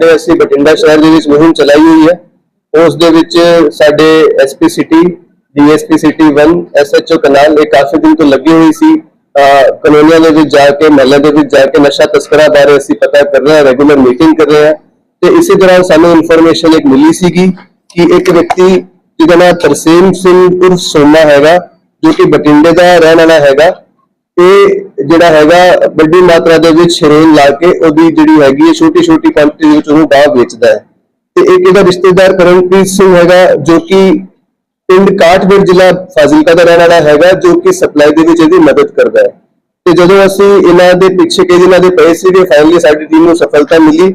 ਸਾਡੇ ਅਸੀਂ ਬਠਿੰਡਾ ਸ਼ਹਿਰ ਦੇ ਵਿੱਚ ਮੁਹਿੰਮ ਚਲਾਈ ਹੋਈ ਹੈ। ਉਸ ਦੇ ਵਿੱਚ ਸਾਡੇ SP city DSP city 1 SHO ਕਨਾਲ ਇਹ ਕਾਫੀ ਦਿਨ ਤੋਂ ਲੱਗੀ ਹੋਈ ਸੀ। ਕਲੋਨੀਆਂ ਦੇ ਵਿੱਚ ਜਾ ਕੇ, ਮਹੱਲੇ ਦੇ ਵਿੱਚ ਜਾ ਕੇ ਨਸ਼ਾ ਤਸਕਰਾਂ ਬਾਰੇ ਅਸੀਂ ਪਤਾ ਕਰ ਰਹੇ ਹਾਂ ਰੈਗੂਲਰ ਮੀਟਿੰਗ ਕਰ ਰਹੇ ਹਾਂ। ਤੇ ਇਸੇ ਦੌਰਾਨ ਸਾਨੂੰ ਇਨਫੋਰਮੇਸ਼ਨ ਇੱਕ ਮਿਲੀ ਸੀਗੀ ਕਿ ਇੱਕ ਵਿਅਕਤੀ ਜਿਹਦਾ ਨਾਮ ਤਰਸੇਮ ਸਿੰਘ ਉਰਫ ਸੋਨਾ ਹੈਗਾ, ਜੋ ਕਿ ਬਠਿੰਡੇ ਦਾ ਰਹਿਣ ਵਾਲਾ ਹੈਗਾ। ਇਹ ਜਿਹੜਾ ਹੈਗਾ, ਵੱਡੀ ਮਾਤਰਾ ਦੇ ਵਿੱਚ ਹੈਰੋਇਨ ਲਾ ਕੇ ਉਹਦੀ ਜਿਹੜੀ ਹੈਗੀ ਹੈ ਛੋਟੀ ਛੋਟੀ ਕੁਆਂਟੀਟੀ ਦੇ ਵਿੱਚ ਉਹਨੂੰ ਬਾਹਰ ਵੇਚਦਾ ਹੈ। ਤੇ ਇੱਕ ਇਹਦਾ ਰਿਸ਼ਤੇਦਾਰ ਕਰਨਪ੍ਰੀਤ ਸਿੰਘ ਹੈਗਾ, ਜੋ ਕਿ ਪਿੰਡ ਕਾਠਗੜ੍ਹ ਜ਼ਿਲ੍ਹਾ ਫਾਜ਼ਿਲਕਾ ਦਾ ਰਹਿਣ ਵਾਲਾ ਹੈਗਾ, ਜੋ ਕਿ ਸਪਲਾਈ ਦੇ ਵਿੱਚ ਇਹਦੀ ਮਦਦ ਕਰਦਾ ਹੈ। ਤੇ ਜਦੋਂ ਅਸੀਂ ਇਹਨਾਂ ਦੇ ਪਿੱਛੇ ਕਈ ਦਿਨਾਂ ਦੇ ਪਏ ਸੀਗੇ ਫਾਈਨਲੀ ਸਾਡੀ ਟੀਮ ਨੂੰ ਸਫਲਤਾ ਮਿਲੀ।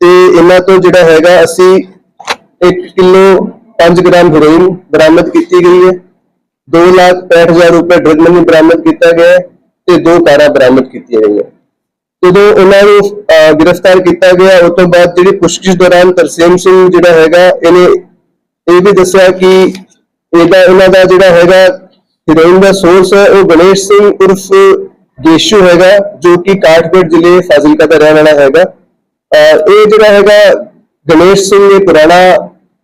ਤੇ ਇਹਨਾਂ ਤੋਂ ਜਿਹੜਾ ਹੈਗਾ, ਅਸੀਂ 1 ਕਿਲੋ 5 ਗ੍ਰਾਮ ਹੈਰੋਇਨ ਬਰਾਮਦ ਕੀਤੀ ਗਈ ਹੈ। 2 ਲੱਖ 65000 ਰੁਪਏ ਡਰਗ ਮਨੀ ਬਰਾਮਦ ਕੀਤਾ ਗਿਆ ਹੈ। ਤੇ ਦੋ ਕਾਰਾਂ ਬਰਾਮਦ ਕੀਤੀਆਂ ਗਈਆਂ। ਜਦੋਂ ਉਹਨਾਂ ਨੂੰ ਗ੍ਰਿਫਤਾਰ ਕੀਤਾ ਗਿਆ, ਉਸ ਤੋਂ ਬਾਅਦ ਜਿਹੜੀ ਪੁੱਛਗਿੱਛ ਦੌਰਾਨ ਤਰਸੇਮ ਸਿੰਘ ਜਿਹੜਾ ਹੈਗਾ, ਇਹਨੇ ਇਹ ਵੀ ਦੱਸਿਆ ਕਿ ਇਹਦਾ, ਇਹਨਾਂ ਦਾ ਜਿਹੜਾ ਹੈਗਾ ਹੀਰੋਇਨ ਦਾ ਸੋਰਸ ਹੈ, ਉਹ ਗਣੇਸ਼ ਸਿੰਘ ਉਰਫ ਗੇਸ਼ੂ ਹੈਗਾ, ਜੋ ਕਿ ਕਾਠਗੜ ਜ਼ਿਲ੍ਹੇ ਫਾਜ਼ਿਲਕਾ ਦਾ ਰਹਿਣ ਵਾਲਾ ਹੈਗਾ। ਇਹ ਜਿਹੜਾ ਹੈਗਾ ਗਣੇਸ਼ ਸਿੰਘ ਇਹ ਪੁਰਾਣਾ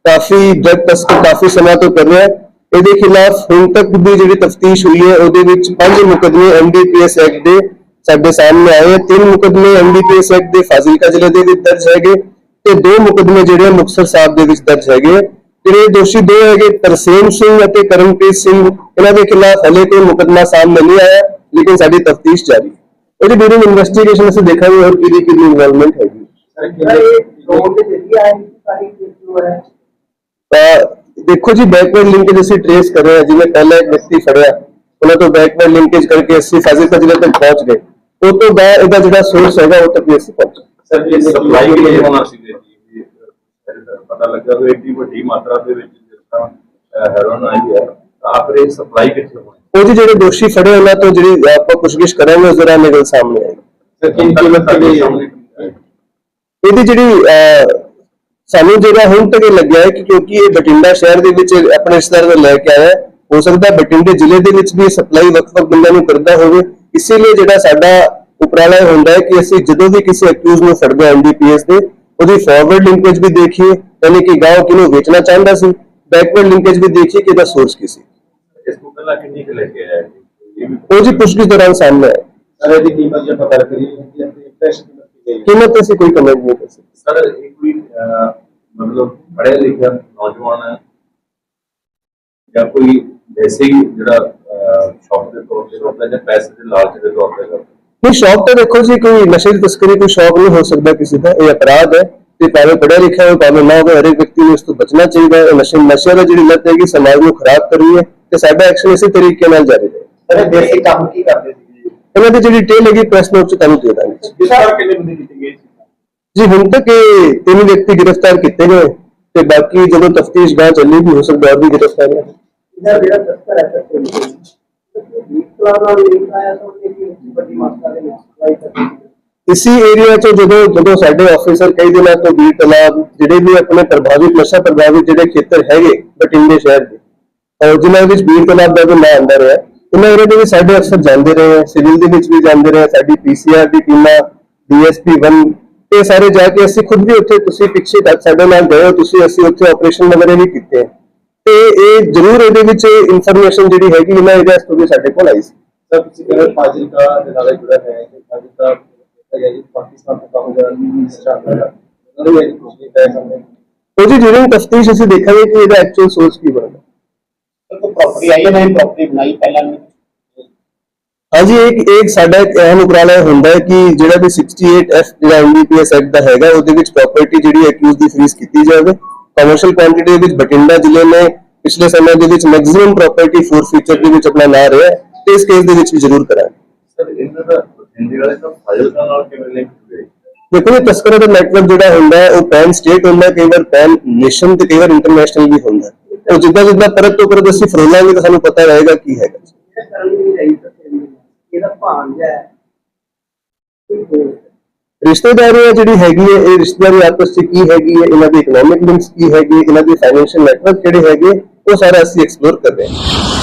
ਕਾਫੀ ਡਰਗ ਤਸਕਰ ਕਾਫੀ ਸਮਾਂ ਤੋਂ ਕਰ ਰਿਹਾ ਹੈ ਇਹਦੇ ਖਿਲਾਫ ਹੁਣ ਤੱਕ ਦੀ ਜਿਹੜੀ ਤਫਤੀਸ਼ ਹੋਈ ਹੈ ਉਹਦੇ ਵਿੱਚ ਪੰਜ ਮੁਕਦਮੇ ਐਨਡੀਪੀਐਸ ਐਕਟ ਦੇ ਸਾਡੇ ਸਾਹਮਣੇ ਆਏ ਹੈ। ਤਿੰਨ ਮੁਕਦਮੇ ਐਨਡੀਪੀਐਸ ਐਕਟ ਦੇ ਫਾਜ਼ਿਲਕਾ ਜ਼ਿਲ੍ਹੇ ਦੇ ਵਿੱਚ ਦਰਜ ਹੈਗੇ ਤੇ ਦੋ ਮੁਕਦਮੇ ਜਿਹੜੇ ਆ ਮੁਕਤਸਰ ਸਾਹਿਬ ਦੇ ਵਿੱਚ ਦਰਜ ਹੈਗੇ। ਜਿਹੜੇ ਦੋਸ਼ੀ ਦੋ ਹੈਗੇ ਤਰਸੇਮ ਸਿੰਘ ਅਤੇ ਕਰਮਪ੍ਰੀਤ ਸਿੰਘ। ਇਹਨਾਂ ਦੇ ਖਿਲਾਫ ਹਲੇ ਕੋਈ ਮੁਕਦਮਾ ਸਾਹਮਣੇ ਨਹੀਂ ਆਇਆ ਲੇਕਿਨ ਸਾਡੀ ਤਫਤੀਸ਼ ਜਾਰੀ ਹੈ। ਉਹਦੀ ਡਿਊਰਿੰਗ ਇਨਵੈਸਟੀਗੇਸ਼ਨ ਅਸੀਂ ਦੇਖਾਂਗੇ ਹੋਰ ਕਿਹਦੀ ਕਿਹਦੀ ਇਨਵੋਲਵਮੈਂਟ ਹੈਗੀ ਤਾਂ ਦੇਖੋ ਜੀ ਬੈਕਵਰਡ ਲਿੰਕੇਜ ਅਸੀਂ ਟ੍ਰੇਸ ਕਰ ਰਹੇ ਹਾਂ ਜਿਵੇਂ ਪਹਿਲਾਂ ਇੱਕ ਵਿਅਕਤੀ ਫੜਿਆ ਉਹਨਾਂ ਤੋਂ ਬੈਕਵਰਡ ਲਿੰਕੇਜ ਕਰਕੇ ਅਸੀਂ ਫਾਜ਼ਿਲਕਾ ਜ਼ਿਲ੍ਹੇ ਤੱਕ ਪਹੁੰਚ ਗਏ। ਉਸ ਤੋਂ ਬਾਅਦ ਇਹਦਾ ਜਿਹੜਾ ਸੋਰਸ ਹੈਗਾ ਉਹ ਤੱਕ ਵੀ ਅਸੀਂ ਪਹੁੰਚੇ ਸਰ ਇਹ ਸਪਲਾਈ ਕਿਹਨੇ ਹੋਣਾ ਸੀ ਜੀ ਪਤਾ ਲੱਗਾ ਵੀ ਏਡੀ ਵੱਡੀ ਮਾਤਰਾ ਦੇ ਵਿੱਚ ਜਿਸ ਤਰ੍ਹਾਂ ਹੈਰੋਨ ਆਈ ਹੈ ਇਹ ਸਪਲਾਈ ਕਿੱਥੇ ਹੋਣੀ? ਉਹਦੇ ਜਿਹੜੇ ਦੋਸ਼ੀ ਫੜੇ ਉਹਨਾਂ ਤੋਂ ਜਿਹੜੀ ਆਪਾਂ ਪੁੱਛਗਿੱਛ ਕਰਾਂਗੇ ਉਸ ਦੌਰਾਨ ਗੱਲ ਸਾਹਮਣੇ ਆਏਗੀ। ਸਰ ਕੀ ਕੀਮਤ ਤੇ ਸਾਹਮਣੇ ਇਹਦੀ ਜਿਹੜੀ ਸਾਨੂੰ ਜਿਹੜਾ ਹੁਣ ਤੱਕ ਲੱਗਿਆ ਹੈ ਕਿ ਕਿਉਂਕਿ ਇਹ ਬਠਿੰਡਾ ਸ਼ਹਿਰ ਦੇ ਵਿੱਚ ਆਪਣੇ ਰਿਸ਼ਤੇਦਾਰ ਨੂੰ ਲੈ ਕੇ ਆਇਆ ਹੈ, ਹੋ ਸਕਦਾ ਹੈ ਬਠਿੰਡੇ ਜ਼ਿਲ੍ਹੇ ਦੇ ਵਿੱਚ ਵੀ ਸਪਲਾਈ ਵੱਖ-ਵੱਖ ਬੰਦਿਆਂ ਨੂੰ ਕਰਦਾ ਹੋਵੇ। ਇਸੇ ਲਈ ਜਿਹੜਾ ਸਾਡਾ ਉਪਰਾਲਾ ਹੁੰਦਾ ਹੈ ਕਿ ਅਸੀਂ ਜਦੋਂ ਵੀ ਕਿਸੇ ਅਕਿਊਜ਼ ਨੂੰ ਫੜਦੇ ਹਾਂ ਐਨਡੀਪੀਐਸ ਦੇ ਉਹਦੀ ਫਾਰਵਰਡ ਲਿੰਕੇਜ ਵੀ ਦੇਖੀਏ ਯਾਨੀ ਕਿ ਗਾਉਂ ਕਿਹਨੂੰ ਵੇਚਣਾ ਚਾਹੁੰਦਾ ਸੀ ਬੈਕਵਰਡ ਲਿੰਕੇਜ ਵੀ ਦੇਖੀਏ ਕਿ ਇਹਦਾ ਸੋਰਸ ਕੀ ਸੀ। ਇਸ ਤੋਂ ਪਹਿਲਾਂ ਕਿੰਨੀ ਕੁ ਲੈ ਕੇ ਆਇਆ ਉਹ ਜੀ ਪੁੱਛਗਿੱਛ ਦੌਰਾਨ ਸਾਹਮਣੇ ਆਇਆ। ਸਰ ਇਹਦੀ ਕੀਮਤ ਜੇ ਪਤਾ ਕਰੀਏ ਕਿ ਇਹ ਫਰੈਸ਼ ਕੀਮਤ ਕੀ ਅਸੀਂ ਕੋਈ ਕਮੈਂਟ ਨਹੀਂ ਕਰ ਸਕਦੇ। ਸਰ ਇਹ ਕੋਈ ਅਹ, ਮਤਲਬ ਪੜ੍ਹਿਆ ਲਿਖਿਆ ਨੌਜਵਾਨ ਹੈ ਜਾਂ ਕੋਈ ਵੈਸੇ ਹੀ ਜਿਹੜਾ ਸ਼ੌਪ ਦੇ ਤੌਰ ਤੇ ਕਰਦਾ ਜਾਂ ਪੈਸੇ ਦੇ ਲਾਲਚ ਦੇ ਤੌਰ ਤੇ ਕਰਦਾ ਨਹੀਂ ਸ਼ੌਕ ਤਾਂ ਦੇਖੋ ਜੀ ਕੋਈ ਨਸ਼ੇ ਦੀ ਤਸਕਰੀ ਕੋਈ ਸ਼ੌਕ ਨਹੀਂ ਹੋ ਸਕਦਾ ਕਿਸੇ ਦਾ ਇਹ ਅਪਰਾਧ ਹੈ ਤੇ ਭਾਵੇਂ ਪੜਿਆ ਲਿਖਿਆ ਹੋਵੇ ਭਾਵੇਂ ਨਾ ਹੋਵੇ ਹਰੇਕ ਵਿਅਕਤੀ ਨੂੰ ਇਸ ਤੋਂ ਬਚਣਾ ਚਾਹੀਦਾ ਹੈ ਇਹ ਨਸ਼ੇ ਨਸ਼ੇ ਦਾ ਜਿਹੜੀ ਲੱਤ ਹੈਗੀ ਸਮਾਜ ਨੂੰ ਖਰਾਬ ਕਰ ਰਹੀ ਹੈ ਤੇ ਸਾਡਾ ਐਕਸ਼ਨ ਇਸੇ ਤਰੀਕੇ ਨਾਲ ਜਾਰੀ ਰਹੇ ਸਰ ਇਹ ਦੇਸੀ ਕੰਮ ਕੀ ਕਰਦੇ ਸੀ ਜੀ ਇਹਨਾਂ ਦੀ ਜਿਹੜੀ ਟੇਲ ਹੈਗੀ ਪ੍ਰੈਸ ਨੋਟ ਚ ਤੁਹਾਨੂੰ ਦੇ ਦਾਂਗੇ ਜਿਸ ਪਰ ਕਿੰਨੇ ਬੰਦੇ ਕੀਤੇ ਗਏ ਸੀ ਜੀ ਹੁਣ ਤੱਕ ਇਹ ਤਿੰਨ ਵਿਅਕਤੀ ਗ੍ਰਿਫਤਾਰ ਕੀਤੇ ਗਏ ਤੇ ਬਾਕੀ ਜਦੋਂ ਤਫਤੀਸ਼ ਗਾਂ ਚੱਲੇਗੀ ਹੋ ਸਕਦਾ ਹੋਰ ਵੀ ਗ੍ਰਿਫਤਾਰ ਹੋਣ ਇਹਦਾ ਜਿਹੜਾ ਦਸਤਰ ਹੈ ਸਰ ਇਸਲਾਮ ਨਾਲ ਲਿੰਕ ਆਇਆ ਤਾਂ ਉਹਨੇ ਕੀ ਵੱਡੀ ਮਾਤਰਾ ਦੇ ਵਿੱਚ ਸਪਲਾਈ ਕਰਦੀ ਇਸੀ ਏਰੀਆ 'ਚ ਜਦੋਂ ਜਦੋਂ ਸਾਡੇ ਆਫੀਸਰ ਕਈ ਦਿਨਾਂ ਤੋਂ ਬੀੜ ਤਲਾਬ ਜਿਹੜੇ ਵੀ ਆਪਣੇ ਪ੍ਰਭਾਵਿਤ ਨਸ਼ਾ ਪ੍ਰਭਾਵਿਤ ਜਿਹੜੇ ਖੇਤਰ ਹੈਗੇ ਬਠਿੰਡੇ ਸ਼ਹਿਰ ਦੇ ਔਰ ਜਿਨ੍ਹਾਂ ਵਿੱਚ ਬੀੜ ਤਲਾਬ ਦਾ ਵੀ ਨਾਂ ਆਉਂਦਾ ਰਿਹਾ ਇਹਨਾਂ ਏਰੀਆ ਦੇ ਵਿੱਚ ਸਾਡੇ ਅਫਸਰ ਜਾਂਦੇ ਰਹੇ ਹੈ ਸਿਵਲ ਦੇ ਵਿੱਚ ਵੀ ਜਾਂਦੇ ਰਹੇ ਸਾਡੀ ਪੀਸੀਆਰ ਦੀ ਟੀਮਾਂ ਡੀਐਸਪੀ 1 ਇਹ ਸਾਰੇ ਜਾ ਕੇ ਅਸੀਂ ਖੁਦ ਵੀ ਉੱਥੇ ਤੁਸੀਂ ਪਿੱਛੇ ਤੱਕ ਸਾਡੇ ਨਾਲ ਗਏ ਹੋ ਤੁਸੀਂ ਅਸੀਂ ਉੱਥੇ ਆਪਰੇਸ਼ਨ ਵਗੈਰਾ ਵੀ ਕੀਤੇ ਹੈ। ਤੇ ਇਹ ਜ਼ਰੂਰ ਇਹਦੇ ਵਿੱਚ ਇਨਫੋਰਮੇਸ਼ਨ ਜਿਹੜੀ ਹੈਗੀ ਇਹਨਾਂ ਏਰੀਆਸ ਤੋਂ ਵੀ ਸਾਡੇ ਕੋਲ ਆਈ ਸੀ ਸਰ ਤੁਸੀਂ ਕਹਿੰਦੇ ਫਾਜ਼ਿਲਕਾ ਦੇ ਨਾਲ ਜੁੜਾ ਹੈ ਕਿ ਫਾਜ਼ਿਲਕਾ ਹੈ ਜੀ ਪਾਕਿਸਤਾਨ ਤੋਂ ਕੰਮ ਕਰਨ ਦੀ ਸਟਾਰਟ ਹੋਇਆ ਉਹਨਾਂ ਦੇ ਕੁਝ ਨਹੀਂ ਪੈ ਸਾਹਮਣੇ ਉਹ ਜੀ ਡਿਊਰਿੰਗ ਤਫਤੀਸ਼ ਅਸੀਂ ਦੇਖਾਂਗੇ ਕਿ ਇਹਦਾ ਐਕਚੁਅਲ ਸੋਰਸ ਕੀ ਬਣਦਾ ਸਰ ਕੋਈ ਪ੍ਰਾਪਰਟੀ ਆਈ ਹੈ ਨਹੀਂ ਪ੍ਰਾਪਰਟੀ ਬਣਾਈ ਪਹਿਲਾਂ ਨਹੀਂ ਹਾਂਜੀ ਇੱਕ ਇੱਕ ਸਾਡਾ ਇੱਕ ਅਹਿਮ ਉਪਰਾਲਾ ਹੁੰਦਾ ਹੈ ਕਿ ਜਿਹੜਾ ਵੀ 68F ਜਿਹੜਾ ਐਨਡੀਪੀਐਸ ਐਕਟ ਦਾ ਹੈਗਾ ਉਹਦੇ ਵਿੱਚ ਪ੍ਰਾਪਰਟੀ ਜਿਹੜੀ ਅਕਿਊਜ਼ ਦੀ ਫ੍ਰੀਜ਼ ਕੀਤੀ ਜਾਵੇ। ਕਮਰਸ਼ੀਅਲ ਕੁਆਂਟੀਟੀ ਦੇ ਵਿੱਚ ਬਠਿੰਡਾ ਜ਼ਿਲ੍ਹੇ ਨੇ ਪਿਛਲੇ ਸਮੇਂ ਦੇ ਵਿੱਚ ਮੈਕਸਿਮਮ ਪ੍ਰਾਪਰਟੀ ਫੋਰ ਫੀਚਰ ਦੇ ਵਿੱਚ ਆਪਣਾ ਨਾਂ ਰਿਹਾ ਤੇ ਇਸ ਕੇਸ ਦੇ ਵਿੱਚ ਵੀ ਜ਼ਰੂਰ ਕਰਾਂਗੇ। ਸਰ ਇਹਨਾਂ ਦਾ ਹਿੰਦੀ ਵਾਲੇ ਤਾਂ ਫਾਜ਼ਿਲਕਾ ਨਾਲ ਕਿਵੇਂ ਲਿੰਕ ਹੋਏ ਦੇਖੋ ਇਹ ਤਸਕਰਾਂ ਦਾ ਨੈਟਵਰਕ ਜਿਹੜਾ ਹੁੰਦਾ ਹੈ ਉਹ ਪੈਨ ਸਟੇਟ ਹੁੰਦਾ ਹੈ, ਕਈ ਵਾਰ ਪੈਨ ਨੇਸ਼ਨ ਤੇ ਕਈ ਵਾਰ ਇੰਟਰਨੈਸ਼ਨਲ ਵੀ ਹੁੰਦਾ ਹੈ। ਉਹ ਜਿੱਦਾਂ ਜਿੱਦਾਂ ਪਰਤ ਤੋਂ ਪਰਤ ਅਸੀਂ ਫਰੋਲਾਂਗੇ ਤਾਂ ਸਾਨੂੰ ਪਤਾ ਰਹੇਗਾ ਕੀ ਹੈਗਾ ਇਹ ਕਰਨ ਨਹੀਂ ਰਹੀ ਸਰ ਇਹਦਾ ਭਾਂਜ ਹੈ। ਕੋਈ ਹੋਰ ਰਿਸ਼ਤੇਦਾਰੀ ਜਿਹੜੀ ਹੈਗੀ ਹੈ, ਇਹ ਰਿਸ਼ਤੇਦਾਰੀ ਆਪਸ ਵਿੱਚ ਕੀ ਹੈਗੀ ਹੈ? ਇਹਨਾਂ ਦੀ ਇਕਨੋਮਿਕ ਲਿੰਕਸ ਕੀ ਹੈਗੀ ਇਹਨਾਂ ਦੀ ਫਾਈਨੈਂਸ਼ੀਅਲ ਨੈਟਵਰਕ ਜਿਹੜੇ ਹੈਗੇ, ਉਹ ਸਾਰਾ ਅਸੀਂ ਐਕਸਪਲੋਰ ਕਰ ਰਹੇ ਹਾਂ।